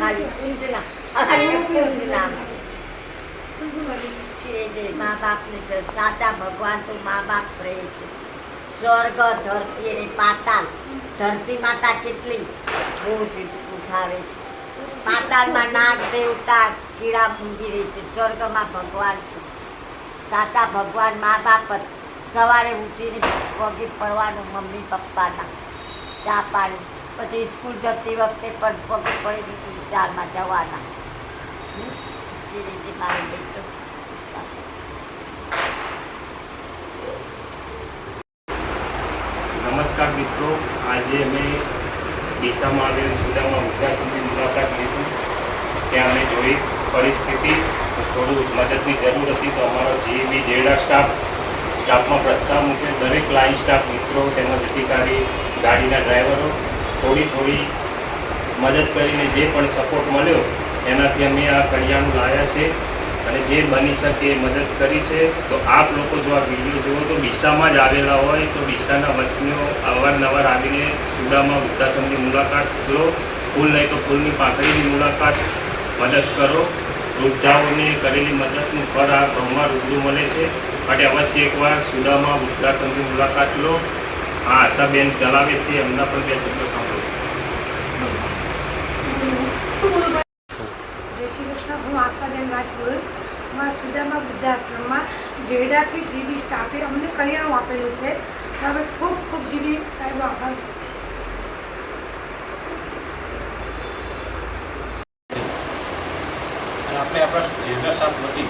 ખાલી કુંજના અને કુંજના કે જે મા બાપને છે સ્વર્ગ, ધરતી પાતાલ. ધરતી નાગ, દેવતા, કીડા મૂંગી રહી છે. સ્વર્ગમાં ભગવાન છે. સાચા ભગવાન મા બાપ સવારે ઉઠીને પગે પડવાનું મમ્મી પપ્પાના. ચા પાણી. પછી સ્કૂલ જતી વખતે પણ પગે ચાલમાં જવાના. હમ? એ રીતે મારી બેટો નમસ્કાર મિત્રો. આજે અમે ડીસામાં આવેલ સુદામાં વૃદ્ધાશ્રમની મુલાકાત લીધી. ત્યાં અમે જોઈ પરિસ્થિતિ. થોડું મદદની જરૂર હતી તો અમારો જીબી જેડા સ્ટાફ, સ્ટાફમાં પ્રસ્તાવ મૂકે દરેક લાઈન સ્ટાફ મિત્રો તેમજ અધિકારી ગાડીના ડ્રાઈવરો થોડી થોડી મદદ કરીને જે પણ સપોર્ટ મળ્યો, એનાથી અમે આ કરિયાણું લાવ્યા છે અને જે બની શકે એ મદદ કરી છે. તો આપ લોકો જો આ વીડિયો જુઓ તો ડીસામાં જ આવેલા હોય તો ડીસાના વતનીઓ અવારનવાર આવીને સુડામાં વૃદ્ધાશ્રમની મુલાકાત લો. ફૂલ નહીં તો ફૂલની પાંખડીની મુલાકાત મદદ કરો. વૃદ્ધાઓને કરેલી મદદનું ફળ આ ઘઉંમાં રૂબરૂ મળે છે. માટે અવશ્ય એકવાર સુદામાં વૃદ્ધાશ્રમની મુલાકાત લો. આ આશાબેન ચલાવે છે એમના પણ બે શબ્દો સાંભળો. શું બોલું જય શ્રી કૃષ્ણ હું આશાબેન રાજગોર. મારા સુદામા વૃદ્ધાશ્રમમાં જેડાથી જીબી સ્ટાફે અમને કરિયાણું આપેલું છે. હવે ખૂબ ખૂબ જીબી સાહેબ આભાર. આપણે આપણા જિલ્લા સ્ટાફ વતી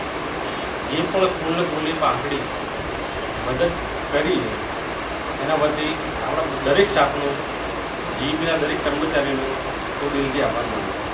જે પણ ફૂલ ફૂલની પાંખડી મદદ કરી એના વતી આપણા દરેક સ્ટાફનો જીબીના દરેક કર્મચારીનો ખૂબ દિલથી આભાર માનું